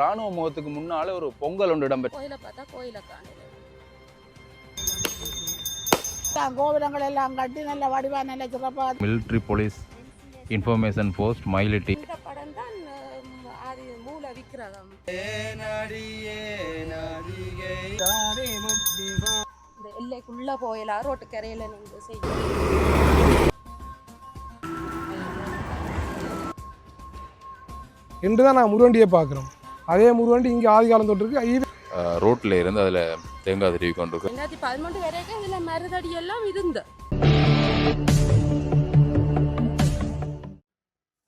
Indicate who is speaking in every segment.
Speaker 1: ராணுவ முகத்துக்கு முன்னால ஒரு பொங்கல் ஒன்று இடம்பெற்று
Speaker 2: கோயிலை பார்த்தா கோயிலை காணல
Speaker 3: கோபுரங்கள் எல்லாம் கட்டி நல்ல வடிவா நல்ல சிறப்பா
Speaker 1: military police information post Mayiliddy
Speaker 2: இந்த படம் தான் அது மூல விக்கிரகம். இந்த எல்லைக்குள்ள போயலாம் ரோட்டு கரையில நின்று செய்யும்.
Speaker 4: என்று தான் நான் முருவண்டியை பார்க்குறோம். அதே முருவண்டி இங்கே ஆதி காலம் தொட்டு இருக்கு இது
Speaker 1: ரோட்ல இருந்து அதுல தேங்காய் திருவி கொண்டிருக்கு.
Speaker 2: ரெண்டாயிரத்தி பதினொன்று வரைக்கும் இதுல மருதடி எல்லாம் இருந்து.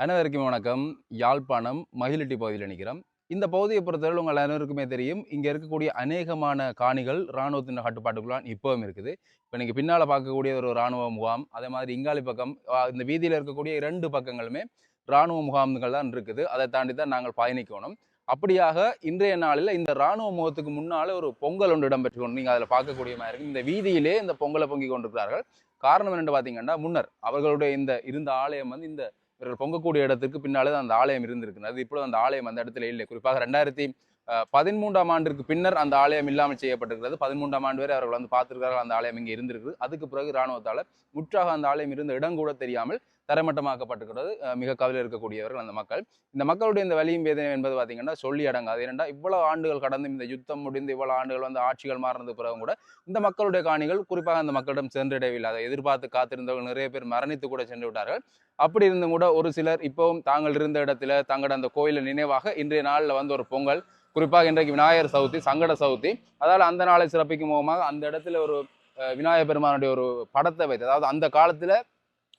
Speaker 1: அனைவருக்கும் வணக்கம். யாழ்ப்பாணம் மகிலிட்டி பகுதியில் நிற்கிறோம் இந்த பகுதியை பொறுத்தவரை உங்கள் அனைவருக்குமே தெரியும் இங்கே இருக்கக்கூடிய அநேகமான காணிகள் இராணுவத்தின் கட்டுப்பாட்டுக்குள்ளான் இப்போவும் இருக்குது. இப்போ நீங்கள் பின்னால் பார்க்கக்கூடிய ஒரு இராணுவ முகாம் அதே மாதிரி இங்காலி பக்கம் இந்த வீதியில் இருக்கக்கூடிய இரண்டு பக்கங்களுமே இராணுவ முகாம்கள் தான் இருக்குது. அதை தாண்டி தான் நாங்கள் பயணிக்கணும். அப்படியாக இன்றைய நாளில் இந்த இராணுவ முகத்துக்கு முன்னால் ஒரு பொங்கல் ஒன்று இடம்பெற்று கொண்டு நீங்கள் அதில் பார்க்கக்கூடிய மாதிரி இருக்கும் இந்த வீதியிலே இந்த பொங்கலை பொங்கி கொண்டிருக்கிறார்கள். காரணம் என்னென்று பார்த்தீங்கன்னா முன்னர் அவர்களுடைய இந்த இருந்த ஆலயம் வந்து இந்த இவர்கள் பொங்கக்கூடிய இடத்துக்கு பின்னாலே தான் அந்த ஆலயம் இருந்திருக்கு அது இப்பொழுது அந்த ஆலயம் அந்த இடத்துல இல்லை. குறிப்பாக ரெண்டாயிரத்தி பதிமூன்றாம் ஆண்டிற்கு பின்னர் அந்த ஆலயம் இல்லாமல் செய்யப்பட்டிருக்கிறது. பதிமூன்றாம் ஆண்டு வரை அவர்கள் வந்து பார்த்துருக்கார்கள் அந்த ஆலயம் இங்கே இருந்திருக்கு அதுக்கு பிறகு இராணுவத்தால் முற்றாக அந்த ஆலயம் இருந்த இடம் கூட தெரியாமல் தரமட்டமாக்கப்பட்டிருக்கிறது. மிக கவலை இருக்கக்கூடியவர்கள் அந்த மக்கள். இந்த மக்களுடைய இந்த வலியும் வேதனை என்பது பார்த்தீங்கன்னா சொல்லி அடங்காது. ஏனென்றா இவ்வளவு ஆண்டுகள் கடந்து இந்த யுத்தம் முடிந்து இவ்வளவு ஆண்டுகள் வந்து ஆட்சிகள் மாறினது பிறகு கூட இந்த மக்களுடைய காணிகள் குறிப்பாக அந்த மக்களிடம் சென்றடையவில்லை அதை எதிர்பார்த்து காத்திருந்தவர்கள் நிறைய பேர் மரணித்து கூட சென்று விட்டார்கள். அப்படி இருந்தும் கூட ஒரு சிலர் இப்பவும் தாங்கள் இருந்த இடத்துல தங்களோட அந்த கோயிலின் நினைவாக இன்றைய நாளில் வந்து ஒரு பொங்கல் குறிப்பாக இன்றைக்கு விநாயகர் சவுதி சங்கட சவுதி அதால் அந்த நாளை சிறப்பிக்கும் முகமாக அந்த இடத்துல ஒரு அஹ், விநாயகர் பெருமானுடைய ஒரு படத்தை வைத்து அதாவது அந்த காலத்தில்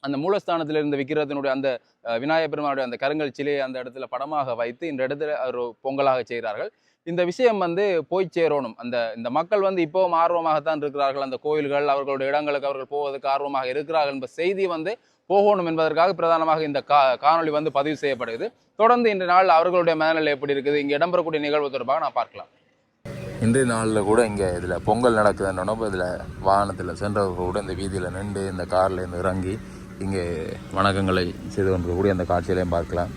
Speaker 1: அந்த மூலஸ்தானத்தில் இருந்த விக்கிரகத்தினுடைய அந்த அஹ், விநாயகர் பெருமானுடைய அந்த கருங்கல் சிலையை அந்த இடத்துல படமாக வைத்து இந்த இடத்துல ஒரு பொங்கலாக செய்கிறார்கள். இந்த விஷயம் வந்து போய் சேரணும். அந்த இந்த மக்கள் வந்து இப்போவும் ஆர்வமாகத்தான் இருக்கிறார்கள். அந்த கோயில்கள் அவர்களுடைய இடங்களுக்கு அவர்கள் போவதற்கு ஆர்வமாக இருக்கிறார்கள் என்ற செய்தி வந்து போகணும் என்பதற்காக பிரதானமாக இந்த கா காணொளி வந்து பதிவு செய்யப்படுகிறது. தொடர்ந்து இன்று நாள் அவர்களுடைய மனநிலை எப்படி இருக்குது? இங்கே இடம்பெறக்கூடிய நிகழ்வு தொடர்பாக நான் பார்க்கலாம். இன்றைய நாளில் கூட இங்கே இதில் பொங்கல் நடக்குதுன்னு இதில் வாகனத்தில் சென்றவர்கள் கூட இந்த வீதியில் நின்று இந்த காரில் இருந்து இறங்கி இங்கே வணக்கங்களை செய்து கொண்டிருக்கக்கூடிய அந்த காட்சிகளையும் பார்க்கலாம்.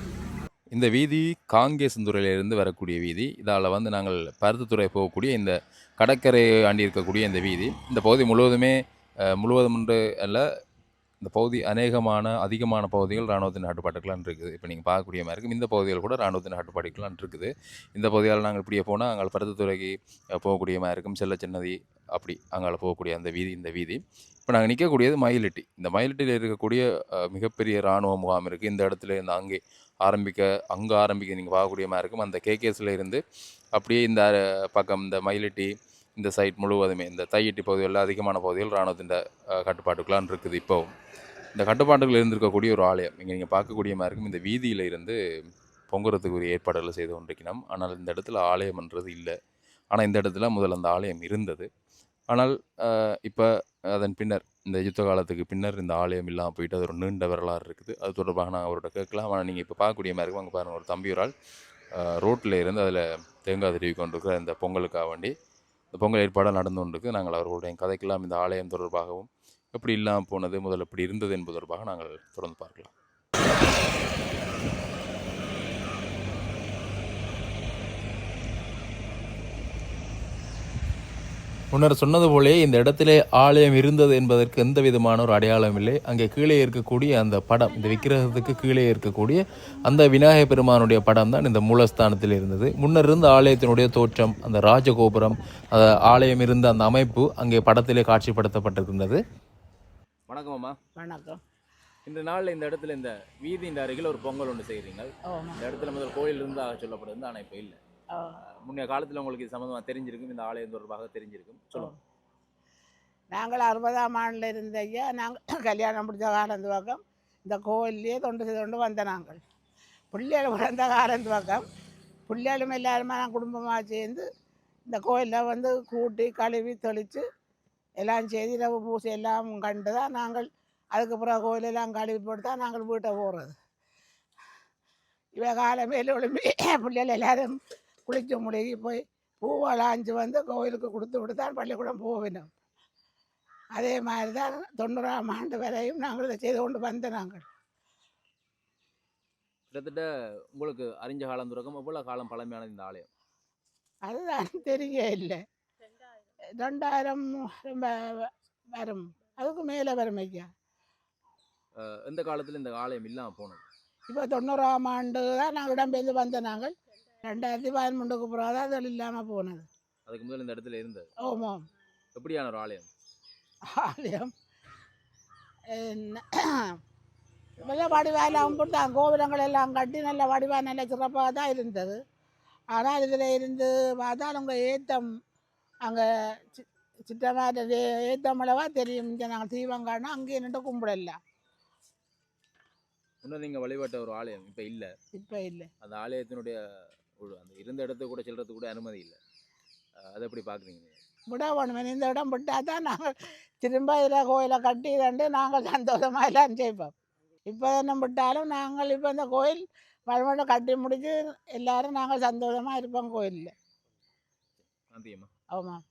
Speaker 1: இந்த வீதி காங்கேசந்துறையிலிருந்து வரக்கூடிய வீதி. இதால் வந்து நாங்கள் பருத்தித்துறை போகக்கூடிய இந்த கடற்கரை ஆண்டி இருக்கக்கூடிய இந்த வீதி. இந்த பகுதி முழுவதுமே முழுவதும் அல்ல இந்த பகுதி அநேகமான அதிகமான பகுதிகள் இராணுவத்தின் கட்டுப்பாட்டுக்கெல்லாம் இருக்குது இப்போ நீங்கள் பார்க்கக்கூடிய மாதிரி இருக்கும். இந்த பகுதிகள் கூட இராணுவத்தின் கட்டுப்பாட்டுக்கெல்லாம் இருக்குது இந்த பகுதியால் நாங்கள் இப்படியே போனால் அங்கே பருத்தத்துறைக்கு போகக்கூடிய மாதிரி இருக்கும். செல்ல சின்னதி அப்படி அங்கால போகக்கூடிய அந்த வீதி இந்த வீதி. இப்போ நாங்கள் நிற்கக்கூடியது மயிலிட்டி. இந்த மயிலிட்டியில் இருக்கக்கூடிய மிகப்பெரிய இராணுவ முகாம் இருக்குது இந்த இடத்துல இந்த அங்கே ஆரம்பிக்க அங்கே ஆரம்பிக்க நீங்கள் பார்க்கக்கூடிய மாதிரி இருக்கும். அந்த கேகேஸில் இருந்து அப்படியே இந்த பக்கம் இந்த மயிலிட்டி இந்த சைட் முழுவதுமே இந்த தையிட்டி பகுதிகளில் அதிகமான பகுதிகள் இராணுவத்தின் கட்டுப்பாட்டுக்கெல்லாம் இருக்குது இப்போவும். இந்த கட்டுப்பாட்டுகள் இருந்திருக்கக்கூடிய ஒரு ஆலயம் இங்கே நீங்கள் பார்க்கக்கூடிய மாதிரி இருக்கும். இந்த வீதியில் இருந்து பொங்குறதுக்குரிய ஏற்பாடுகளை செய்து கொண்டிருக்கணும் ஆனால் இந்த இடத்துல ஆலயம்ன்றது இல்லை. ஆனால் இந்த இடத்துல முதல்ல அந்த ஆலயம் இருந்தது. ஆனால் இப்போ அதன் பின்னர் இந்த யுத்த காலத்துக்கு பின்னர் இந்த ஆலயம் இல்லாமல் போயிட்டு அது ஒரு நீண்ட வரலாறு இருக்குது. அது தொடர்பாக நான் அவரோட கேட்கலாம். ஆனால் நீங்கள் இப்போ பார்க்கக்கூடிய மாதிரி இருக்கும். அங்கே பாருங்கள் ஒரு தம்பியூரால் ரோட்டில் இருந்து அதில் தேங்காய் திருவி கொண்டிருக்கிற இந்த பொங்கலுக்காக வேண்டி இந்த பொங்கல் ஏற்பாடாக நடந்து கொண்டிருக்கு நாங்கள் அவர்களுடைய கதைக்கெல்லாம் இந்த ஆலயம் தொடர்பாகவும் எப்படி இல்லாமல் போனது முதல்ல எப்படி இருந்தது என்பது தொடர்பாக நாங்கள் தொடர்ந்து பார்க்கலாம். முன்னர் சொன்னது போலே இந்த இடத்திலே ஆலயம் இருந்தது என்பதற்கு எந்த விதமான ஒரு அடையாளம் இல்லை. அங்கே கீழே இருக்கக்கூடிய அந்த படம் இந்த விக்கிரகத்துக்கு கீழே இருக்கக்கூடிய அந்த விநாயகர் பெருமானுடைய படம் தான் இந்த மூலஸ்தானத்தில் இருந்தது. முன்னர் இருந்த ஆலயத்தினுடைய தோற்றம் அந்த ராஜகோபுரம் அந்த ஆலயம் இருந்த அந்த அமைப்பு அங்கே படத்திலே காட்சிப்படுத்தப்பட்டிருக்கின்றது வணக்கம் அம்மா.
Speaker 3: வணக்கம்.
Speaker 1: இந்த நாளில் இந்த இடத்துல இந்த வீதியின் அருகில் ஒரு பொங்கல் ஒன்று செய்கிறீங்க இந்த இடத்துல முதல் கோயில் இருந்தாக சொல்லப்படுது ஆனால் இப்போ இல்லை. முன்னைய காலத்தில் உங்களுக்கு இது சம்மந்தமாக தெரிஞ்சிருக்கும். இந்த ஆலயம் தொடர்பாக தெரிஞ்சிருக்கும். சொல்லுங்க.
Speaker 3: நாங்கள் அறுபதாம் ஆண்டில் இருந்த ஐயா நாங்கள் கல்யாணம் முடிஞ்ச காலந்து பக்கம் இந்த கோயிலே தொண்டு செய்து கொண்டு வந்த நாங்கள். பிள்ளைகள் பிறந்த காலந்து பக்கம் பிள்ளைகளும் எல்லாருமே நான் குடும்பமாக சேர்ந்து இந்த கோயிலில் வந்து கூட்டி கழுவி தெளித்து எல்லாம் செய்து இரவு பூசை எல்லாம் கண்டு தான் நாங்கள் அதுக்கு பிறகு கோயிலெல்லாம் கழுவி போட்டு தான் நாங்கள் வீட்டை போகிறது இவ காலமேல ஒளிம்பி பிள்ளைகள் எல்லாரும் குளிச்சு முழுகி போய் பூவலாஞ்சு வந்து கோயிலுக்கு கொடுத்து விட்டு தான் பள்ளிக்கூடம் போவினோம் அதே மாதிரி தான் தொண்ணூறாம் ஆண்டு வரையும் நாங்கள் இதை செய்து கொண்டு வந்த நாங்கள்.
Speaker 1: கிட்டத்தட்ட உங்களுக்கு அறிஞ்ச காலம் துறக்கம். எவ்வளவு காலம் பழமையானது இந்த ஆலயம்?
Speaker 3: அதுதான் தெரிய இல்லை. ரெண்டாயிரம் வ- வரும். அதுக்கு மேலே வரும் ஐயா.
Speaker 1: எந்த காலத்துல இந்த ஆலயம் இல்லாம போனது?
Speaker 3: இப்போ தொண்ணூறாம் ஆண்டு தான் நாங்கள் இடம்பெயர்ந்து வந்த நாங்கள். ரெண்டாயிரத்தி பதிமூணுக்கு பிறகு தான் அது இல்லாமல் போனது.
Speaker 1: அதுக்கு முதல்ல இந்த இடத்துல இருந்தது.
Speaker 3: ஓமாம்
Speaker 1: எப்படியான ஒரு ஆலயம்?
Speaker 3: ஆலயம்? நல்ல வடிவாலாம் போட்டாங்க கோபுரங்கள் எல்லாம் கட்டி நல்ல வடிவாக நல்ல சிறப்பாக தான் இருந்தது. ஆனால் இதில் இருந்து பார்த்தா அவங்க ஏத்தம் அங்கே சி சிற்றமாக ஏத்தமளவா தெரியும். இங்கே நாங்கள் தீபம் காணோம் அங்கேயே நின்று கும்பிடலாம்.
Speaker 1: முன்னர் நீங்க வழிபட்ட ஒரு ஆலயம் இப்ப இல்ல.
Speaker 3: இப்போ இல்லை.
Speaker 1: அந்த ஆலயத்தினுடைய அந்த இருந்த இடத்த கூட செல்றதுக்கு கூட அனுமதி இல்லை. அதை எப்படி பாக்குறீங்க நீங்க?
Speaker 3: விட வேணும் இந்த இடம் விட்டால் தான் நாங்கள் திரும்ப இதில் கோயிலை கட்டி தண்டு நாங்கள் சந்தோஷமாக எல்லாம் செய்வோம். இப்போ என்ன விட்டாலும் நாங்கள் இப்போ இந்த கோயில் வழிபாடு கட்டி முடிச்சு எல்லாரும் நாங்கள் சந்தோஷமாக இருப்போம் கோயிலில். ஆமாம்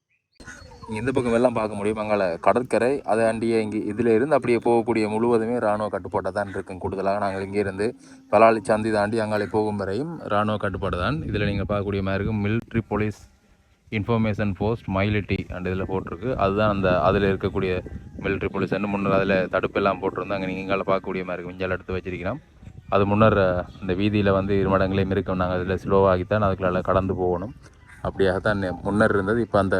Speaker 1: எந்த இந்த பக்கம் எல்லாம் பார்க்க முடியும். அங்கால கடற்கரை அதை அண்டியே இங்கே இதில் இருந்து அப்படியே போகக்கூடிய முழுவதுமே இராணுவ கட்டுப்பாட்டை தான் இருக்கும். கூடுதலாக நாங்கள் இங்கே இருந்து சந்தி தாண்டி அங்காலே போகும் வரையும் இராணுவ கட்டுப்பாடு தான் இதில் நீங்கள் பார்க்கக்கூடிய மாதிரி இருக்கும். Military police information post Mayiliddy and இதில் போட்டிருக்கு. அதுதான் அந்த அதில் இருக்கக்கூடிய மிலிட்ரி போலீஸ் அண்ட் முன்னர் அதில் தடுப்பெல்லாம் போட்டிருந்தோம் அங்கே நீங்கள் இங்கால பார்க்கக்கூடிய மாதிரி இருக்கும். இஞ்சால எடுத்து வச்சிருக்கிறோம். அது முன்னர் அந்த இந்த வீதியில் வந்து இரு மடங்களையும் இருக்கும் நாங்கள் அதில் ஸ்லோவாகித்தான் அதுக்குள்ள கடந்து போகணும். அப்படியாகத்தான் முன்னர் இருந்தது. இப்போ அந்த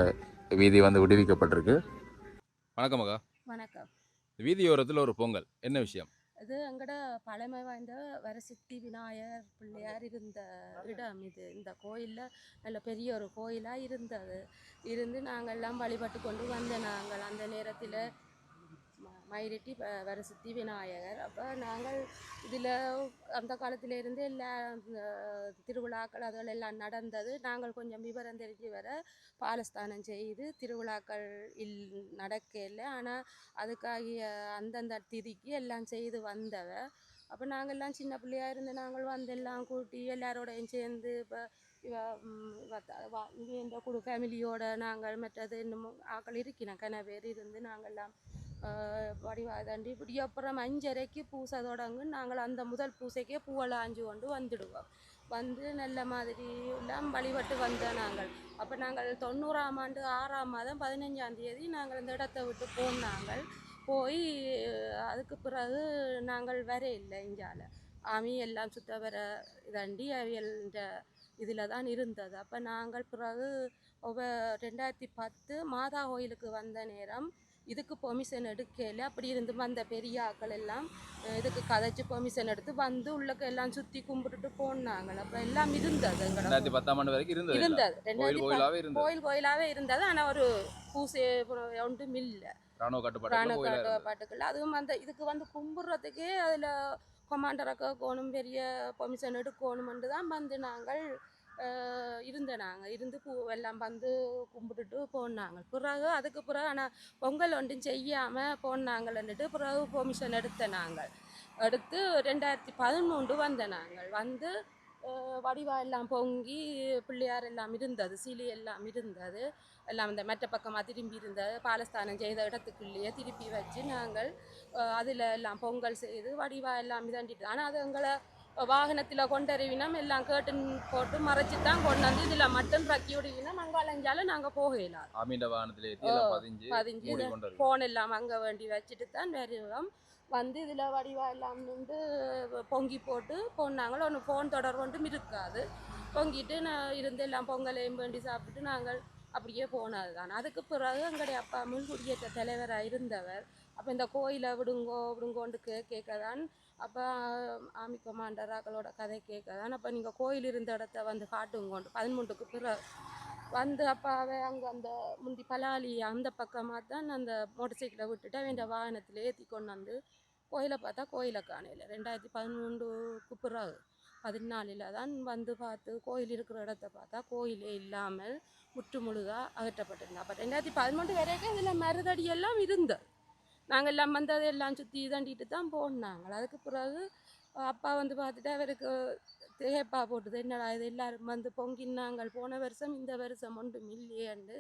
Speaker 1: வீதி வந்து விடுவிக்கப்பட்டிருக்கு. வணக்கம் மகா
Speaker 2: வணக்கம்.
Speaker 1: வீதியோரத்தில் ஒரு பொங்கல் என்ன விஷயம்?
Speaker 2: இது எங்கட பழமை வாய்ந்த வரசித்தி விநாயகர் பிள்ளையார் இருந்த இடம் இது. இந்த கோயிலில் நல்ல பெரிய ஒரு கோயிலாக இருந்தது. இருந்து நாங்கள் எல்லாம் வழிபட்டு கொண்டு வந்த நாங்கள் அந்த நேரத்தில் மயிரெட்டி வ- வரசித்தி விநாயகர். அப்போ நாங்கள் இதில் அந்த காலத்திலேருந்து எல்லா திருவிழாக்கள் அதில் எல்லாம் நடந்தது. நாங்கள் கொஞ்சம் விவரம் தெரிஞ்சு வர பாலஸ்தானம் செய்து திருவிழாக்கள் இல் நடக்கல ஆனால் அதுக்காகிய அந்தந்த திதிக்கு எல்லாம் செய்து வந்தவ. அப்போ நாங்கள்லாம் சின்ன பிள்ளையா இருந்து நாங்கள் வந்து எல்லாம் கூட்டி எல்லாரோடையும் சேர்ந்து இப்போ இங்கே இந்த குழு ஃபேமிலியோட நாங்கள் மற்றது இன்னமும் ஆக்கள் இருக்கிறோம் கன பேர் இருந்து நாங்கள்லாம் வடிவா தண்டி இப்படி அப்புறம் அஞ்சரைக்கு பூசை தொடங்கு நாங்கள் அந்த முதல் பூசைக்கே பூவெல்லாம் ஆஞ்சு கொண்டு வந்துடுவோம். வந்து நல்ல மாதிரி எல்லாம் வழிபட்டு வந்தோம் நாங்கள். அப்போ நாங்கள் தொண்ணூறாம் ஆண்டு ஆறாம் மாதம் பதினஞ்சாம் தேதி நாங்கள் இந்த இடத்தை விட்டு போனாங்கள் போய் அதுக்கு பிறகு நாங்கள் வர இல்லை இங்கால ஆமி எல்லாம் சுத்த வர இதாண்டி அவியல் இதில் தான் இருந்தது. அப்போ நாங்கள் பிறகு ஒவ்வொ ரெண்டாயிரத்தி பத்து மாதா கோயிலுக்கு வந்த நேரம் இதுக்கு பெர்மிஷன் எடுக்கல. அப்படி இருந்து வந்த பெரிய ஆக்கள் எல்லாம் இதுக்கு கதைச்சு பெர்மிஷன் எடுத்து வந்து உள்ளக்க எல்லாம் சுற்றி கும்பிட்டுட்டு போனாங்க. அப்போ எல்லாம் இருந்தது
Speaker 1: ரெண்டாயிரத்தி பத்தாம் ஆண்டு வரைக்கும் இருந்தது.
Speaker 2: இருந்தது.
Speaker 1: கோயில்
Speaker 2: ரெண்டாயிரத்தி பத்து
Speaker 1: கோயிலாவே இருந்தது.
Speaker 2: கோயில் கோயிலாகவே இருந்தது. ஆனால் ஒரு பூசை ஒன்றும் இல்லை.
Speaker 1: ராணுவ கட்டுப்பாடு
Speaker 2: ராணுவ அதுவும் அந்த இதுக்கு வந்து கும்பிட்றதுக்கே அதில் கொமாண்டரை கேட்கணும் பெரிய பெர்மிஷன் எடுக்கணுமென்று தான் வந்து நாங்கள் இருந்த நாங்கள் இருந்து பூ எல்லாம் வந்து கும்பிட்டுட்டு போனாங்க. பிறகு அதுக்கு பிறகு ஆனால் பொங்கல் ஒன்றும் செய்யாமல் போனாங்கள்ன்னுட்டு பிறகு பெர்மிஷன் எடுத்த நாங்கள். எடுத்து ரெண்டாயிரத்தி பதிமூன்று வந்த நாங்கள். வந்து வடிவா எல்லாம் பொங்கி பிள்ளையார் எல்லாம் இருந்தது சிலி எல்லாம் இருந்தது. எல்லாம் இந்த மெட்ட பக்கமாக திரும்பி இருந்தது பாலஸ்தானம் செய்த இடத்துக்குள்ளேயே திருப்பி வச்சு நாங்கள் அதில் எல்லாம் பொங்கல் செய்து வடிவா எல்லாம் இதாண்டிட்டு ஆனால் அது எங்களை வாகனத்தில் கொண்டறிவினம் எல்லாம் கேட்டுன் போட்டு மறைச்சி தான் கொண்டு வந்து இதில் மட்டும் ரக்கி விடுவினம். அங்கே அலைஞ்சாலும் நாங்கள் போகலாம்
Speaker 1: ஆமீண்ட வாகனத்துல பதிஞ்சு.
Speaker 2: ஃபோன் எல்லாம் அங்கே வேண்டி வச்சுட்டு தான் வருவோம் வந்து இதில் வடிவா எல்லாம் நின்று பொங்கி போட்டு போனாங்கள் ஒன்று ஃபோன் தொடர்பு ஒன்றும் இருக்காது. பொங்கிட்டு நான் இருந்து எல்லாம் பொங்கலையும் வேண்டி சாப்பிட்டு நாங்கள் அப்படியே போனது தான் அதுக்கு பிறகு எங்களுடைய அப்பா முன் குடியேற்ற தலைவராக இருந்தவர். அப்போ இந்த கோயிலை விடுங்கோ விடுங்கோண்டு கேட்க தான் அப்போ ஆமி கமாண்டராக்களோட கதை கேட்க தான் அப்போ நீங்கள் கோயில் இருந்த இடத்த வந்து காட்டுங்கோண்டு பதிமூன்றுக்கு பிறகு. வந்து அப்பாவை அங்கே அந்த முந்தி பலாலி அந்த பக்கமாக தான் அந்த மோட்டர் சைக்கிளை விட்டுட்டு அவன் வாகனத்தில் ஏற்றி கொண்டு வந்து கோயிலை பார்த்தா கோயிலை காணையில் ரெண்டாயிரத்தி பதிமூன்று பிறகு பதினாலில் தான் வந்து பார்த்து கோயில் இருக்கிற இடத்த பார்த்தா கோயிலே இல்லாமல் முற்று முழுதாக அகற்றப்பட்டிருந்தேன் அப்போ ரெண்டாயிரத்தி பதிமூன்று வரைக்கும் இதில் மருதடி எல்லாம் இருந்தது நாங்கள் எல்லாம் வந்து அதெல்லாம் சுற்றி தண்டிட்டு தான் போனாங்க அதுக்கு பிறகு அப்பா வந்து பார்த்துட்டு அவருக்கு தேப்பா போட்டுது. என்னடா இது எல்லாரும் வந்து பொங்கினாங்கள் போன வருஷம் இந்த வருஷம் ஒன்றும் இல்லையேன்னு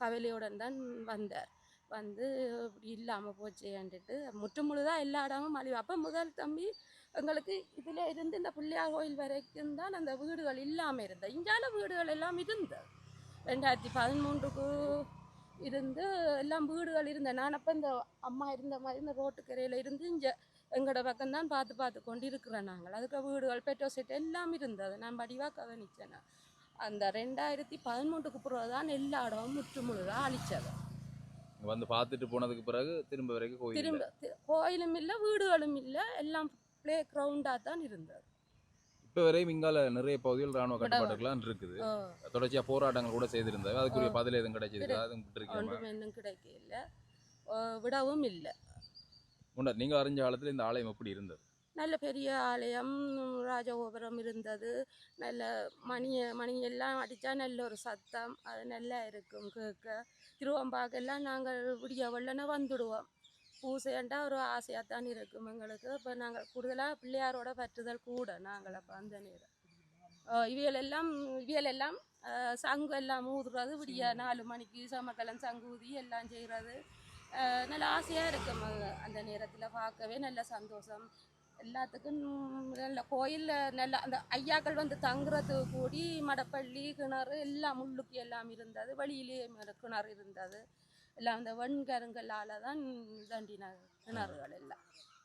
Speaker 2: கவலையுடன் தான் வந்தார். வந்து இப்படி இல்லாமல் போச்சேன்ட்டு முற்று முழுதாக எல்லா இடமும் அழிவு. அப்போ முதல் தம்பி எங்களுக்கு இதில் இருந்து இந்த பிள்ளையார் கோயில் வரைக்கும் தான் அந்த வீடுகள் இல்லாமல் இருந்தது. இங்கால வீடுகள் எல்லாம் இருந்தது. ரெண்டாயிரத்தி பதிமூன்றுக்கு இருந்து எல்லாம் வீடுகள் இருந்தது நான் அப்போ இந்த அம்மா இருந்த மாதிரி இந்த ரோட்டுக்கரையில் இருந்து இங்கே எங்களோட பக்கம்தான் பார்த்து பார்த்து கொண்டு இருக்கிறோம் நாங்கள். அதுக்கு வீடுகள் பெட்ரோல் செட் எல்லாம் இருந்தது. நான் வடிவாக கவனிச்சேன். நான். அந்த ரெண்டாயிரத்தி பதிமூன்றுக்கு பிறகு தான் எல்லா இடமும் முற்று முழுதாக அழிச்சது.
Speaker 1: இங்க வந்து பார்த்துட்டு போனதுக்கு பிறகு திரும்ப வரைக்கும் கோயில்.
Speaker 2: திரும்ப கோயிலும் இல்லை வீடுகளும் இல்லை எல்லாம் ப்ளே கிரவுண்டாக தான் இருந்தது.
Speaker 1: இப்ப வரையும் இங்கால நிறைய பகுதிகள் ராணுவ கட்டுப்பாட்டுகள்லாம் இருக்குது.
Speaker 2: ஓ,
Speaker 1: தொடர்ச்சியா போராட்டங்கள் கூட செய்திருந்தாங்க. அதுக்குரிய. பதில் எதுவும் கிடைச்சிருக்கா
Speaker 2: கிடை-
Speaker 1: அதுவும் விட்டுருக்கீங்க
Speaker 2: கிடைக்கல. விடவும் இல்லை.
Speaker 1: முன்னர் நீங்க அறிஞ்ச காலத்துல இந்த ஆலயம் எப்படி இருந்தது?
Speaker 2: நல்ல பெரிய ஆலயம் ராஜகோபுரம் இருந்தது. நல்ல மணிய மணி எல்லாம் அடித்தா நல்ல ஒரு சத்தம். அது நல்லா இருக்கும் கேட்க. திருவம்பாக்கெல்லாம் நாங்கள் விடிய வெள்ளன வந்துடுவோம். பூசையண்டா ஒரு ஆசையாக தான் இருக்கும் எங்களுக்கு. இப்போ நாங்கள் கூடுதலாக பிள்ளையாரோட பற்றுதல் கூட நாங்கள் அப்போ அந்த நேரம். அஹ் இவியல் எல்லாம் இவியல் எல்லாம் சங்கு எல்லாம் ஊதுறது விடிய நாலு மணிக்கு சமக்கலம் சங்கு ஊதி எல்லாம் செய்கிறது நல்ல ஆசையாக இருக்கும் அந்த நேரத்தில் பார்க்கவே நல்ல சந்தோஷம். எல்லாத்துக்கும் நல்ல கோயிலில் நல்ல அந்த ஐயாக்கள் வந்து தங்குறது கூடி மடப்பள்ளி கிணறு எல்லாம் முள்ளுக்கு எல்லாம் இருந்தது. வழியிலேயே கிணறு இருந்தது. எல்லாம் அந்த வெண்கருங்கல்லால் தான் தண்டின கிணறுகள் எல்லாம்.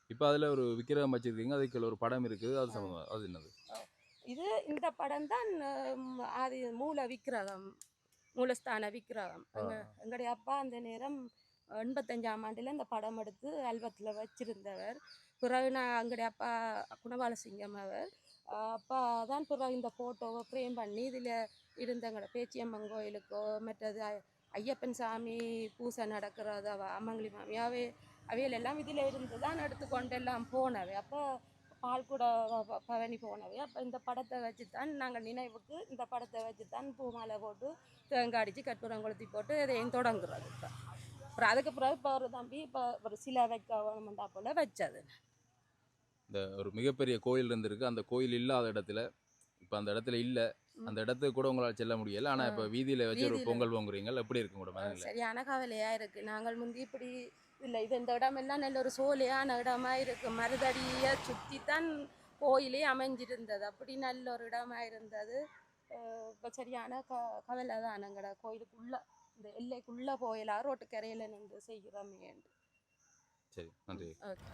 Speaker 1: இப்ப அதுல ஒரு விக்கிரகம் வச்சிருக்கீங்க அதுக்குள்ள ஒரு படம் இருக்குது அது சம்பந்தம் அது என்னது?
Speaker 2: இது இந்த படம் தான் ஆதி மூல விக்கிரகம் மூலஸ்தான விக்கிரகம். எங்க எங்களுடைய அப்பா அந்த நேரம் எண்பத்தஞ்சாம் ஆண்டில் இந்த படம் எடுத்து ஆல்பத்தில் வச்சிருந்தவர். பிறகு நான் எங்களுடைய அப்பா குணபாலசிங்கம் அவர். அப்பா தான் பிறகு இந்த ஃபோட்டோவை ஃப்ரேம் பண்ணி இதில் இருந்த எங்களோட பேச்சியம்மன் கோயிலுக்கோ மற்றது ஐயப்பன் சாமி பூசை நடக்கிறது அவ அம்மங்களி மாமி அவை அவையில் எல்லாம் இதில் இருந்து தான் எடுத்துக்கொண்டு எல்லாம் போனவை. அப்போ பால் கூட பவனி போனவை. அப்போ இந்த படத்தை வச்சு தான் நாங்கள் நினைவுக்கு இந்த படத்தை வச்சு தான் பூமாலை போட்டு தேங்காய் அடித்து கற்பூரம் கொளுத்தி போட்டு இதையும் தொடங்குறது. இப்போ அப்புறம் அதுக்கு பிறகு இப்போ ஒரு தம்பி இப்போ ஒரு சிலை வைக்க வேணுமெண்டா போல் வச்சது.
Speaker 1: இந்த ஒரு மிகப்பெரிய கோயில் இருந்திருக்கு. அந்த கோயில் இல்லாத இடத்துல இப்போ அந்த இடத்துல இல்லை. அந்த இடத்துக்கு கூட உங்களால செல்ல முடியல. ஆனா இப்ப வீதியில வச்சு ஒரு. பொங்கல் பொங்குறீங்க எப்படி இருக்கு உங்களோட மனநிலை?
Speaker 2: சரியான கவலையாக இருக்குது நாங்கள் முந்தி இப்படி இல்லை. இது இந்த இடமெல்லாம் நல்ல ஒரு சோலையான இடமா இருக்கு. மருதடியை சுற்றி தான் கோயிலே அமைஞ்சிருந்தது. அப்படி நல்ல ஒரு இடமா இருந்தது. இப்போ சரியான க கவலை தான் எங்கட கோயிலுக்குள்ள இந்த எல்லைக்குள்ளே போயலாம் ரோட்டுக்கரையில் நின்று செய்கிறோமே
Speaker 1: சரி நன்றி.
Speaker 2: ஓகே.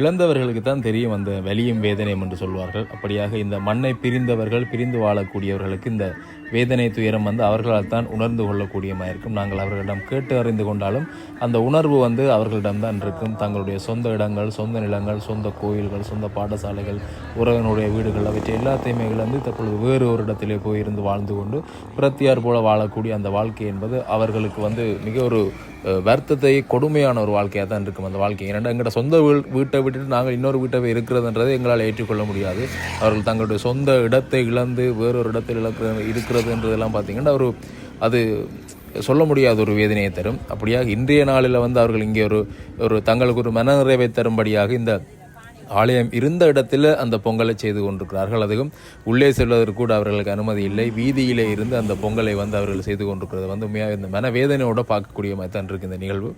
Speaker 5: இழந்தவர்களுக்கு தான் தெரியும் அந்த வலியும் வேதனையும் என்று சொல்வார்கள். அப்படியாக இந்த மண்ணை பிரிந்தவர்கள் பிரிந்து வாழக்கூடியவர்களுக்கு இந்த வேதனை துயரம் வந்து அவர்களால் தான் உணர்ந்து கொள்ளக்கூடியமாக இருக்கும். நாங்கள் அவர்களிடம் கேட்டு அறிந்து கொண்டாலும் அந்த உணர்வு வந்து அவர்களிடம்தான் இருக்கும். தங்களுடைய சொந்த இடங்கள் சொந்த நிலங்கள் சொந்த கோயில்கள் சொந்த பாடசாலைகள் உறவினுடைய வீடுகள் அவற்றை எல்லாத்தையுமே இழந்து தற்பொழுது வேறு ஒரு இடத்திலே போய் இருந்து வாழ்ந்து கொண்டு பிரத்தியார் போல வாழக்கூடிய அந்த வாழ்க்கை என்பது அவர்களுக்கு வந்து மிக ஒரு வருத்தத்தை கொடுமையான ஒரு வாழ்க்கையாக தான் இருக்கும் அந்த வாழ்க்கை. ஏன்னா எங்களோட சொந்த வீ- வீட்டை விட்டுட்டு நாங்கள் இன்னொரு வீட்டை போய் இருக்கிறதுன்றதை எங்களால் ஏற்றுக்கொள்ள முடியாது. அவர்கள் தங்களுடைய சொந்த இடத்தை இழந்து வேறொரு இடத்தில் இழக்கிற இருக்கிறதுன்றதெல்லாம் பார்த்தீங்கன்னா ஒரு அது சொல்ல முடியாத ஒரு வேதனையை தரும். அப்படியாக இன்றைய நாளில் வந்து அவர்கள் இங்கே ஒரு ஒரு தங்களுக்கு ஒரு மனநிறைவை தரும்படியாக இந்த ஆலயம் இருந்த இடத்துல அந்த பொங்கலை செய்து கொண்டிருக்கிறார்கள். அதுவும் உள்ளே செல்வதற்கு கூட அவர்களுக்கு அனுமதி இல்லை. வீதியிலே இருந்து அந்த பொங்கலை வந்து அவர்கள் செய்து கொண்டிருக்கிறது. வந்து உண்மையாக இந்த மனவேதனையோட பார்க்கக்கூடிய மாதிரி தான் இருக்கு இந்த நிகழ்வு.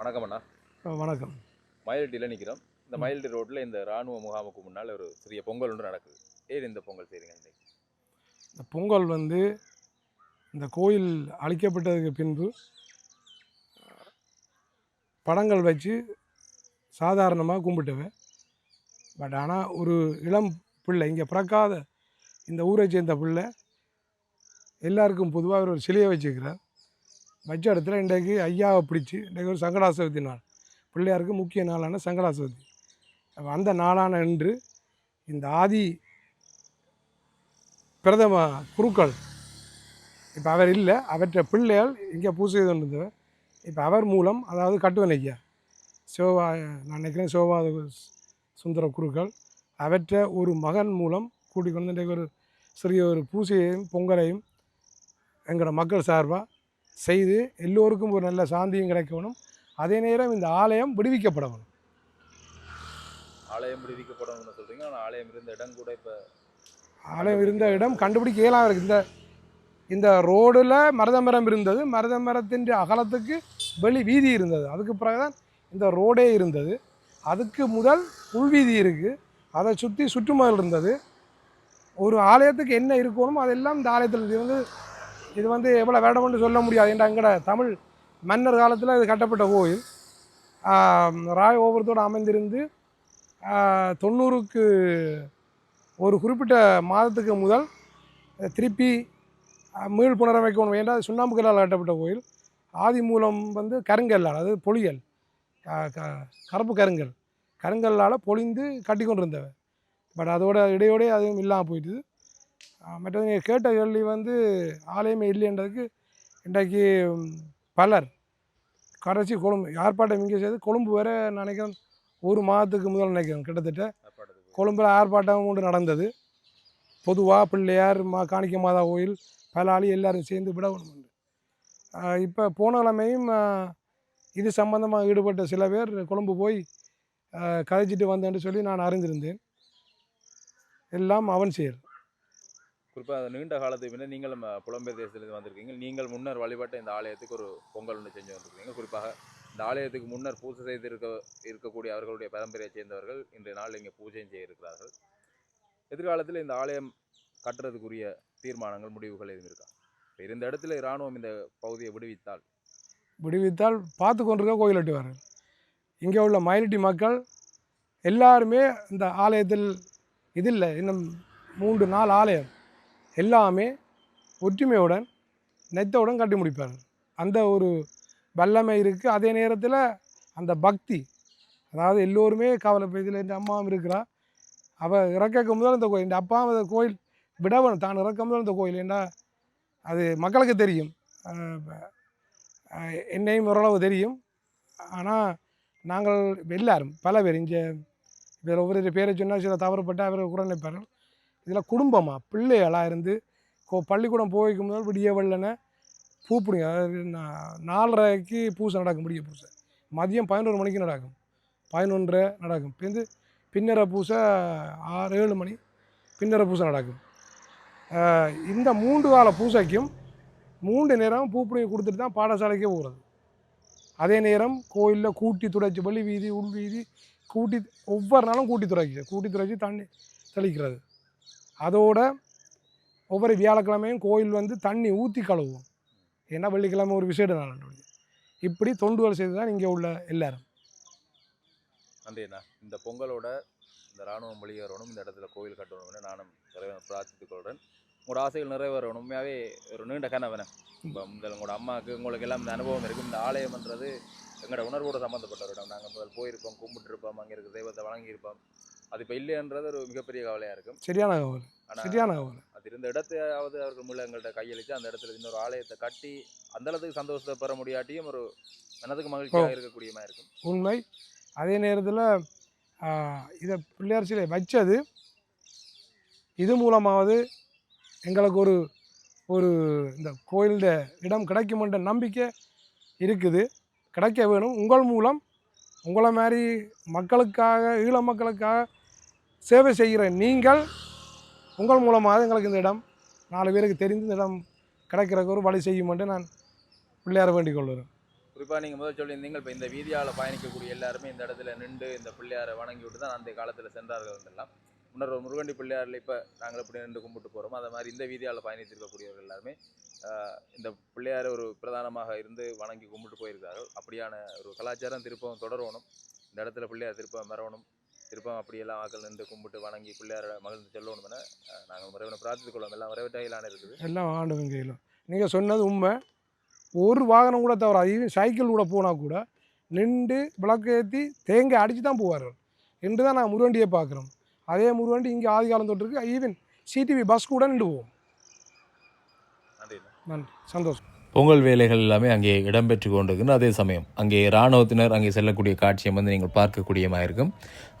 Speaker 1: வணக்கம் அண்ணா.
Speaker 4: வணக்கம்.
Speaker 1: மயிலட்டியில் நிற்கிறோம் இந்த மயிலட்டி ரோட்ல இந்த ராணுவ முகாமுக்கு முன்னால் ஒரு சிறிய பொங்கல் ஒன்று நடக்குது. ஏன் இந்த பொங்கல் செய்றீங்க இன்னைக்கு
Speaker 4: இந்த பொங்கல் வந்து இந்த கோயில் அழிக்கப்பட்டதுக்கு பின்பு படங்கள் வச்சு சாதாரணமாக கும்பிட்டுவேன். பட் ஆனால் ஒரு இளம் பிள்ளை இங்கே பிறக்காத இந்த ஊரை சேர்ந்த பிள்ளை எல்லாருக்கும் பொதுவாக ஒரு சிலையை வச்சுக்கிறார் வச்ச இடத்துல இன்றைக்கு ஐயாவை பிடிச்சி இன்றைக்கு ஒரு சங்கடா சதுர்த்தி நாள். பிள்ளையாருக்கு முக்கிய நாளான சங்கடா சதுர்த்தி அந்த நாளான இன்று இந்த ஆதி பிரதம குருக்கள் இப்போ அவர் இல்லை அவற்றை பிள்ளைகள் இங்கே பூசை செய்து இப்போ அவர் மூலம் அதாவது கட்டுவன் ஐயா சிவபா நான் நினைக்கிறேன் சிவபா சுந்தர குருக்கள் அவற்றை ஒரு மகன் மூலம் கூட்டிக் கொண்டு இன்றைக்கு ஒரு சிறிய ஒரு பூசையையும் பொங்கலையும் எங்களோட மக்கள் சார்பாக செய்து எல்லோருக்கும் ஒரு நல்ல சாந்தியும் கிடைக்கணும் அதே நேரம் இந்த ஆலயம் விடுவிக்கப்படணும்
Speaker 1: ஆலயம் விடுவிக்கப்படணும்னு சொல்றீங்க. ஆனால் ஆலயம் இருந்த இடம் கூட இப்போ
Speaker 4: ஆலயம் இருந்த இடம் கண்டுபிடிக்க இயலாம இருக்குது இந்த இந்த ரோடில் மருத மரம் இருந்தது. மருத மரத்தின் அகலத்துக்கு வெளி வீதி இருந்தது. அதுக்கு பிறகு தான் இந்த ரோடே இருந்தது. அதுக்கு முதல் உள்வீதி இருக்குது அதை சுற்றி சுற்றுமதில் இருந்தது. ஒரு ஆலயத்துக்கு என்ன இருக்கணும் அதெல்லாம் இந்த ஆலயத்தில் இது வந்து இது வந்து எவ்வளோ வேடம்னு சொல்ல முடியாது. என்ற எங்கட தமிழ் மன்னர் காலத்தில் இது கட்டப்பட்ட கோயில். ராய் ஓபுரத்தோடு அமைந்திருந்து தொண்ணூறுக்கு ஒரு குறிப்பிட்ட மாதத்துக்கு முதல் திருப்பி ஆ, மீள் புனரமைக்கணும் வேண்டாம் சுண்ணாம்பு கல்லால் கட்டப்பட்ட கோயில். ஆதி மூலம் வந்து கருங்கல்லால் அதாவது பொழியல் க- கருப்பு கருங்கல். கருங்கல்லால் பொழிந்து கட்டி கொண்டு இருந்தவ பட் அதோட இடையோடே அதுவும் இல்லாமல் போயிட்டுது. மற்றது நீங்கள் கேட்ட கேள்வி வந்து ஆலயமே இல்லைன்றதுக்கு இன்றைக்கு பலர் கடைசி கொழும்பு ஆர்ப்பாட்டம் இங்கே செய்து கொழும்பு வர நினைக்கிறேன் ஒரு மாதத்துக்கு முதல் நினைக்கிறேன் கிட்டத்தட்ட. கொழும்புல ஆர்ப்பாட்டம் ஒன்று நடந்தது. பொதுவாக பிள்ளையார் மா காணிக்க மாதா கோயில் பலாளி எல்லாரும் சேர்ந்து விட வேணும் இப்போ போன கிழமையும் இது சம்பந்தமாக ஈடுபட்ட சில பேர் கொழும்பு போய் கதைச்சிட்டு வந்தேன்னு சொல்லி நான் அறிந்திருந்தேன். எல்லாம் அவன் செயல்.
Speaker 1: குறிப்பாக நீண்ட காலத்துக்கு பின்னர் நீங்கள் நம்ம புலம்பெயர் தேசத்துலேருந்து வந்திருக்கீங்க. நீங்கள் முன்னர் வழிபட்ட இந்த ஆலயத்துக்கு ஒரு பொங்கல் ஒன்று செஞ்சு வந்திருக்கீங்க. குறிப்பாக இந்த ஆலயத்துக்கு முன்னர் பூஜை செய்து இருக்க இருக்கக்கூடிய அவர்களுடைய பரம்பரையை சேர்ந்தவர்கள் இன்றைய நாள் இங்கே பூஜையும் செய்ய இருக்கிறார்கள் எதிர்காலத்தில் இந்த ஆலயம் கட்டுறதுக்குரிய தீர்மானங்கள் முடிவுகள் எதுவும் இருக்கா? இப்போ இந்த இடத்துல இராணுவம் இந்த பகுதியை விடுவித்தால்?
Speaker 4: விடுவித்தால் பார்த்து கொண்டிருக்க கோயில் கட்டுவார்கள் இங்கே உள்ள மைனாரிட்டி மக்கள் எல்லாருமே இந்த ஆலயத்தில் இது இல்லை இன்னும் மூன்று நாலு ஆலயம் எல்லாமே ஒற்றுமையுடன் நெத்தவுடன் கட்டி முடிப்பார்கள். அந்த ஒரு வல்லமை இருக்குது அதே நேரத்தில் அந்த பக்தி அதாவது எல்லோருமே கவலை இதில் என் அம்மாவும் இருக்கிறா. அவள் இறக்க முதல் இந்த கோயில் இந்த அப்பாவும் அந்த கோயில் விடவன் தான் இறக்க முதல் இந்த கோயில். ஏன்னா அது மக்களுக்கு தெரியும். என்னையும் ஓரளவு தெரியும். ஆனால் நாங்கள் எல்லாரும் பல பேர் இங்கே இதில் ஒவ்வொரு பேரை சொன்னால் சில தவறுப்பட்டு அவர்கள் கூட நினைப்பார்கள் இதில் குடும்பமாக பிள்ளைகளாக இருந்து கோ பள்ளிக்கூடம் போய்க்கும் போது விடிய வெள்ளனை பூ பிடிங்க. அதாவது நாலரைக்கு பூசை நடக்கும் விடிய பூசை. மதியம் பதினோரு மணிக்கு நடக்கும். பதினொன்றரை நடக்கும். பிந்து பின்னர பூசை ஆறு ஏழு மணி பின்னர பூசை நடக்கும். இந்த மூன்று கால பூசைக்கும் மூன்று நேரம் பூப்பொடியை கொடுத்துட்டு தான் பாடசாலைக்கே போகிறது. அதே நேரம் கோயிலில் கூட்டி துடைச்சி பள்ளி வீதி உள் வீதி கூட்டி ஒவ்வொரு நாளும் கூட்டி துடைக்க கூட்டி துடைச்சி தண்ணி தெளிக்கிறது. அதோட ஒவ்வொரு வியாழக்கிழமையும் கோயில் வந்து தண்ணி ஊற்றி கழுவுவோம் ஏன்னா வெள்ளிக்கிழமை ஒரு விசேட நாள் இப்படி தொண்டுகள் செய்து தான் இங்கே உள்ள எல்லாரும்.
Speaker 1: நன்றிண்ணா. இந்த பொங்கலோட இந்த இராணுவ வெளியேறணும் இந்த இடத்துல கோயில் கட்டணும்னு நானும் பிரார்த்தித்துக் கொள்கிறேன் உங்களோட ஆசைகள் நிறைவேறணும். உண்மையாகவே ஒரு நீண்ட கனவன. இப்போ முதல் உங்களோட அம்மாவுக்கு உங்களுக்கு எல்லாம் இந்த அனுபவம் இருக்கும். இந்த ஆலயம்ன்றது எங்களோட உணர்வோட சம்மந்தப்பட்ட ஒரு இடம். நாங்கள் முதல் போயிருப்போம் கும்பிட்டுருப்போம் அங்கே இருக்க தெய்வத்தை வணங்கியிருப்போம். அது இப்போ இல்லைன்றது ஒரு மிகப்பெரிய கவலையாக இருக்கும்.
Speaker 4: சரியான கவலை. சரியான கவலை.
Speaker 1: அது இருந்த இடத்தையாவது அவர்கள் முள்ள எங்கள்கிட்ட கையளித்து அந்த இடத்துல இன்னொரு ஆலயத்தை கட்டி அந்த அளவுக்கு சந்தோஷத்தை பெற முடியாட்டியும் ஒரு மனதுக்கு மகிழ்ச்சியாக இருக்கக்கூடியமா இருக்கும்.
Speaker 4: உண்மை. அதே நேரத்தில் இதை பிள்ளையார் சிலை வச்சது இது மூலமாவது எங்களுக்கு ஒரு ஒரு இந்த கோயில்ட இடம் கிடைக்குமென்ற நம்பிக்கை இருக்குது. கிடைக்க வேணும். உங்கள் மூலம் உங்களை மாதிரி மக்களுக்காக ஈழ மக்களுக்காக சேவை செய்கிற நீங்கள் உங்கள் மூலமாக எங்களுக்கு இந்த இடம் நாலு பேருக்கு தெரிந்து இந்த இடம் கிடைக்கிறதுக்கு ஒரு வழி செய்யுமென்று நான் பிள்ளையார வேண்டிக் கொள்கிறேன்.
Speaker 1: குறிப்பாக நீங்கள் முதல் சொல்லியிருந்தீங்க இப்போ இந்த வீதியால் பயணிக்கக்கூடிய எல்லாருமே இந்த இடத்துல நின்று இந்த பிள்ளையாரை வணங்கி விட்டு தான் அந்த காலத்தில் சென்றார்கள் எல்லாம் முன்னர் முருகண்டி பிள்ளையாரில் இப்போ நாங்கள் எப்படி நின்று கும்பிட்டு போகிறோமோ அதை மாதிரி இந்த வீதியால் பயணித்திருக்கக்கூடியவர்கள் எல்லாருமே இந்த பிள்ளையாரை ஒரு பிரதானமாக இருந்து வணங்கி கும்பிட்டு போயிருக்கார்கள். அப்படியான ஒரு கலாச்சாரம் திருப்பம் தொடரணும். இந்த இடத்துல பிள்ளையார் திருப்பம் வரணும். திருப்பம் அப்படியெல்லாம் ஆக்கள் நின்று கும்பிட்டு வணங்கி பிள்ளையாரை மகிழ்ந்து செல்லணும் என நாங்கள் முறைவனை பிரார்த்தித்துக் கொள்வோம். எல்லாம் வரவேற்றையிலான இருக்குது.
Speaker 4: எல்லாம் ஆண்டவன் கையில் நீங்கள் சொன்னது உண்மை. ஒரு வாகனம் கூட தவிர அதையும் சைக்கிள் கூட போனால் கூட நின்று விளக்கு ஏற்றி தேங்காய் அடித்து தான் போவார்கள். என்று தான் நான் முருவண்டியை பார்க்குறோம். அதே முருவண்டி இங்கே ஆதி காலம் தொட்டு இருக்கு ஈவன் சிடிவி பஸ் கூட நின்று போவோம்
Speaker 1: நன்றி
Speaker 4: சந்தோஷம்.
Speaker 5: பொங்கல் வேலைகள் எல்லாமே அங்கே இடம்பெற்று கொண்டிருக்கின்ற அதே சமயம். அங்கே இராணுவத்தினர் அங்கே செல்லக்கூடிய காட்சியை வந்து நீங்கள் பார்க்கக்கூடியமாக இருக்கும்.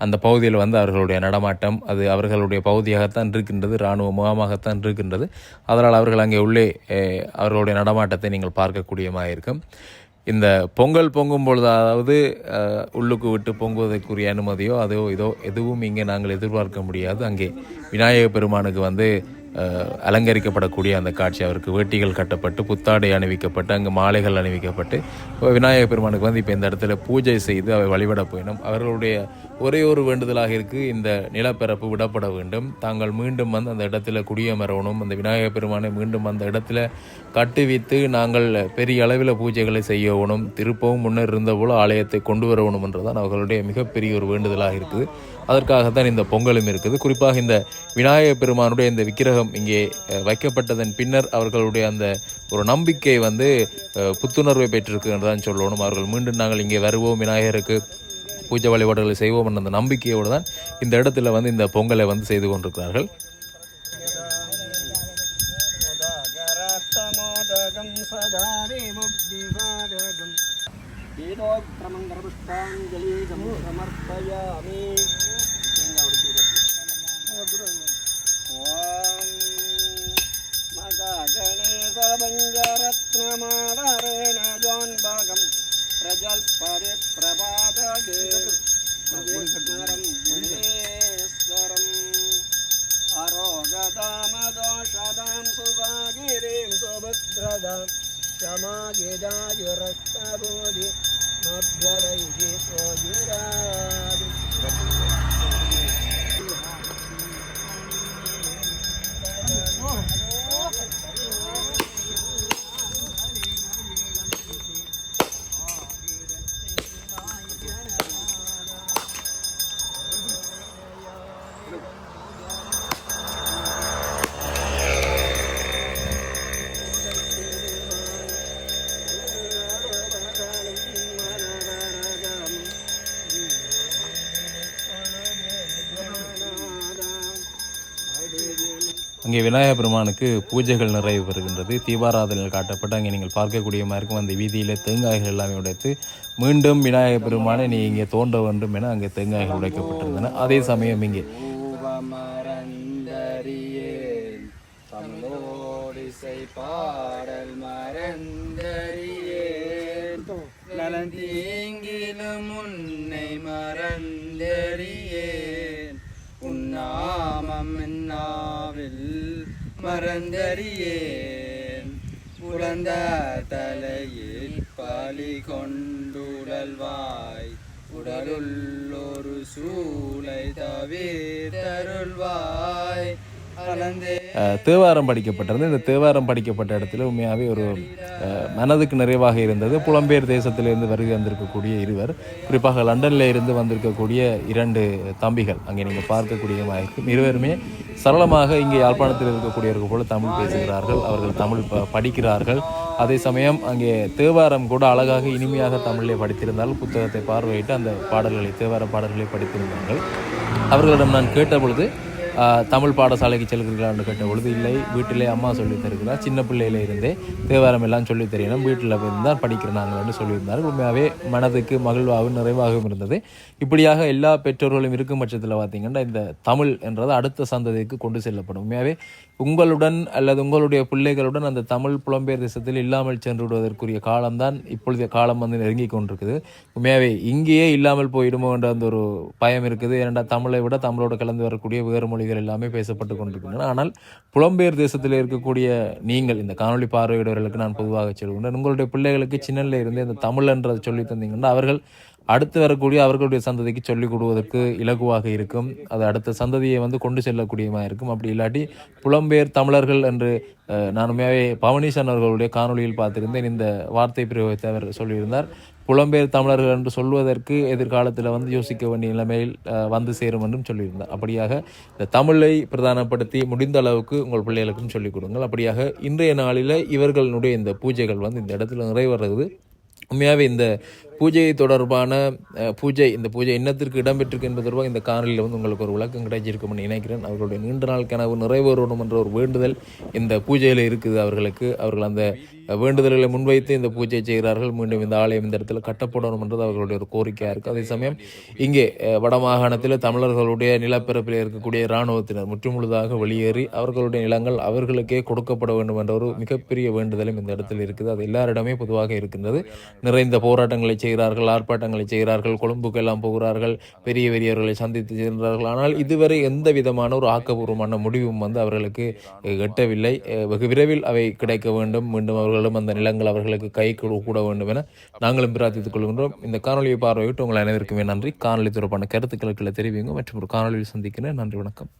Speaker 5: அந்த பகுதியில் வந்து அவர்களுடைய நடமாட்டம் அது அவர்களுடைய பகுதியாகத்தான் இருக்கின்றது இராணுவ முகாமாகத்தான் இருக்கின்றது. அதனால் அவர்கள் அங்கே உள்ளே அவர்களுடைய நடமாட்டத்தை நீங்கள் பார்க்கக்கூடியமாக இருக்கும். இந்த பொங்கல் பொங்கும் பொழுது அதாவது உள்ளுக்கு விட்டு பொங்குவதற்குரிய அனுமதியோ அதோ இதோ எதுவும் இங்கே நாங்கள் எதிர்பார்க்க முடியாது. அங்கே விநாயக பெருமானுக்கு வந்து அலங்கரிக்கப்படக்கூடிய அந்த காட்சி அவருக்கு வேட்டிகள் கட்டப்பட்டு புத்தாடை அணிவிக்கப்பட்டு அங்கு மாலைகள் அணிவிக்கப்பட்டு இப்போ விநாயகர் பெருமானுக்கு வந்து இப்போ இந்த இடத்துல பூஜை செய்து அவை வழிபட போயினும். அவர்களுடைய ஒரே ஒரு வேண்டுதலாக இருக்குது இந்த நிலப்பரப்பு விடப்பட வேண்டும். தாங்கள் மீண்டும் வந்து அந்த இடத்துல குடியமரணும் அந்த விநாயகர் பெருமானை மீண்டும் அந்த இடத்துல கட்டுவித்து நாங்கள் பெரிய அளவில் பூஜைகளை செய்யணும் திருப்பவும் முன்னர் இருந்த போல ஆலயத்தை கொண்டு வரணும் என்றுதான் அவர்களுடைய மிகப்பெரிய ஒரு வேண்டுதலாக இருக்குது. அதற்காகத்தான் இந்த பொங்கலும் இருக்குது. குறிப்பாக இந்த விநாயகப் பெருமானுடைய இந்த விக்கிரகம் இங்கே வைக்கப்பட்டதன் பின்னர் அவர்களுடைய அந்த ஒரு நம்பிக்கை வந்து புத்துணர்வை பெற்றிருக்கு தான் சொல்லணும். அவர்கள் மீண்டும் நாங்கள் இங்கே வருவோம் விநாயகருக்கு பூஜை வழிபாடுகளை செய்வோம் என்ற அந்த நம்பிக்கையோடு தான் இந்த இடத்துல வந்து இந்த பொங்கலை வந்து செய்து கொண்டிருக்கிறார்கள்.
Speaker 6: ವೇದಾಯುರಕ್ತಬೋಧಿ ಮಧ್ವರೈಹಿ ಸೋಜುರಾದು
Speaker 5: அங்கே விநாயகர் பெருமானுக்கு பூஜைகள் நிறைவு பெறுகின்றது. தீபாராதனையில் காட்டப்பட்டு அங்கே நீங்கள் பார்க்கக்கூடிய மாதிரி இருக்கும் அந்த வீதியில் தேங்காய்கள் எல்லாமே உடைத்து மீண்டும் விநாயகர் பெருமானை நீ இங்கே தோன்ற வேண்டும் என அங்கே தேங்காய்கள் உடைக்கப்பட்டிருந்தன. அதே சமயம் இங்கே
Speaker 6: மறந்தறியேன் தமிழோடிசை பாடல் மறந்தறியேன். நலந்தீங்கிலும் உன்னை மறந்தறியேன். உன்னாமம் என்னாவில் மறந்தறியேன். உழந்த தலையில் பாலி கொண்டுடல்வாய் உடலுள்ளொரு சூளை தவிர்த்தருள்வாய்.
Speaker 5: தேவாரம் படிக்கப்பட்டிருந்தது இந்த தேவாரம் படிக்கப்பட்ட இடத்துல உண்மையாகவே ஒரு மனதுக்கு நிறைவாக இருந்தது. புலம்பெயர் தேசத்திலிருந்து வருகை வந்திருக்கக்கூடிய இருவர் குறிப்பாக லண்டனில் இருந்து வந்திருக்கக்கூடிய இரண்டு தம்பிகள். அங்கே நீங்கள் பார்க்கக்கூடிய இருக்கும் இருவருமே சரளமாக இங்கே யாழ்ப்பாணத்தில் இருக்கக்கூடியவர்கள் போல தமிழ் பேசுகிறார்கள் அவர்கள் தமிழ் ப- படிக்கிறார்கள். அதே சமயம் அங்கே தேவாரம் கூட அழகாக இனிமையாக தமிழிலே படித்திருந்தால் புத்தகத்தை பார்வையிட்டு அந்த பாடல்களை தேவார பாடல்களை படித்திருந்தார்கள். அவர்களிடம் நான் கேட்ட பொழுது தமிழ் பாடசாலைக்கு செல்கிறீர்களா என்று கேட்ட பொழுது இல்லை வீட்டிலே அம்மா சொல்லி தருகிறார் சின்ன பிள்ளையில இருந்தே தேவாரம் எல்லாம் சொல்லி தெரியணும் வீட்டில் இருந்தால் படிக்கிறேன் நாங்கள் என்று சொல்லியிருந்தார் உண்மையாகவே மனதுக்கு மகிழ்வாகவும் நிறைவாகவும் இருந்தது. இப்படியாக எல்லா பெற்றோர்களும் இருக்கும் பட்சத்தில் பார்த்தீங்கன்னா இந்த தமிழ் என்றது அடுத்த சந்ததிக்கு கொண்டு செல்லப்படும். உண்மையாகவே உங்களுடன் அல்லது உங்களுடைய பிள்ளைகளுடன் அந்த தமிழ் புலம்பெயர் தேசத்தில் இல்லாமல் சென்று விடுவதற்குரிய காலம்தான் இப்பொழுதைய காலம் வந்து நெருங்கி கொண்டிருக்குது. உண்மையாகவே இங்கேயே இல்லாமல் போயிடுமோ என்ற அந்த ஒரு பயம் இருக்குது. ஏனென்றால் தமிழை விட தமிழோடு கலந்து வரக்கூடிய வேறு மொழிகள் எல்லாமே பேசப்பட்டு கொண்டிருக்கின்றன. ஆனால் புலம்பெயர் தேசத்தில் இருக்கக்கூடிய நீங்கள் இந்த காணொலி பார்வையிடவர்களுக்கு நான் பொதுவாக சொல்கின்றேன். உங்களுடைய பிள்ளைகளுக்கு சின்னல இருந்து இந்த தமிழ் என்றதை சொல்லி தந்தீங்கன்னா அவர்கள் அடுத்து வரக்கூடிய அவர்களுடைய சந்ததிக்கு சொல்லிக் கொடுவதற்கு இலகுவாக இருக்கும். அது அடுத்த சந்ததியை வந்து கொண்டு செல்லக்கூடியமாக இருக்கும். அப்படி இல்லாட்டி புலம்பெயர் தமிழர்கள் என்று நான் உண்மையாகவே பவனீசன் அவர்களுடைய காணொளியில் பார்த்திருந்தேன். இந்த வார்த்தை பிரயோகத்தை அவர் சொல்லியிருந்தார். புலம்பெயர் தமிழர்கள் என்று சொல்வதற்கு எதிர்காலத்தில் வந்து யோசிக்க வேண்டிய நிலைமையில் வந்து சேரும் என்றும் சொல்லியிருந்தார். அப்படியாக இந்த தமிழை பிரதானப்படுத்தி முடிந்த அளவுக்கு உங்கள் பிள்ளைகளுக்கும் சொல்லிக் கொடுங்கள். அப்படியாக இன்றைய நாளில் இவர்களுடைய இந்த பூஜைகள் வந்து இந்த இடத்துல நிறைவேறது உண்மையாகவே இந்த பூஜை தொடர்பான பூஜை இந்த பூஜை என்னத்திற்கு இடம்பெற்றிருக்கு என்பது தொடர்பாக இந்த காணொலியில் வந்து உங்களுக்கு ஒரு விளக்கம் கிடைச்சிருக்கும்னு நினைக்கிறேன். அவர்களுடைய நீண்ட நாள் கனவு நிறைவேறணும் என்ற ஒரு வேண்டுதல் இந்த பூஜையில் இருக்குது அவர்களுக்கு. அவர்கள் அந்த வேண்டுதல்களை முன்வைத்து இந்த பூஜையை செய்கிறார்கள். மீண்டும் இந்த ஆலயம் இந்த இடத்துல கட்டப்படணும் என்றது அவர்களுடைய ஒரு கோரிக்கையாக இருக்குது அதே சமயம் இங்கே வடமாகாணத்தில் தமிழர்களுடைய நிலப்பரப்பில் இருக்கக்கூடிய இராணுவத்தினர் முற்றுமுழுதாக வெளியேறி அவர்களுடைய நிலங்கள் அவர்களுக்கே கொடுக்கப்பட வேண்டும் என்ற ஒரு மிகப்பெரிய வேண்டுதலும் இந்த இடத்தில் இருக்குது. அது எல்லாரிடமே பொதுவாக இருக்கின்றது. நிறைந்த போராட்டங்களை செய்து செய்கிறார்கள் ஆர்ப்பாட்டங்களை செய்கிறார்கள் கொழும்புக்கெல்லாம் போகிறார்கள் பெரிய பெரியவர்களை சந்தித்து சென்றார்கள் ஆனால் இதுவரை எந்த விதமான ஒரு ஆக்கப்பூர்வமான முடிவும் வந்து அவர்களுக்கு எட்டவில்லை. வெகு விரைவில் அவை கிடைக்க வேண்டும். மீண்டும் அவர்களும் அந்த நிலங்கள் அவர்களுக்கு கை கூட வேண்டும் என நாங்களும் பிரார்த்தித்துக் கொள்கின்றோம். இந்த காணொலியை பார்வையிட்டு உங்கள் அனைவருக்குமே நன்றி. காணொலி தொடர்பான கருத்துக்களுக்கு தெரிவிங்க மற்றும் ஒரு காணொலியில் சந்திக்கிறேன். நன்றி வணக்கம்.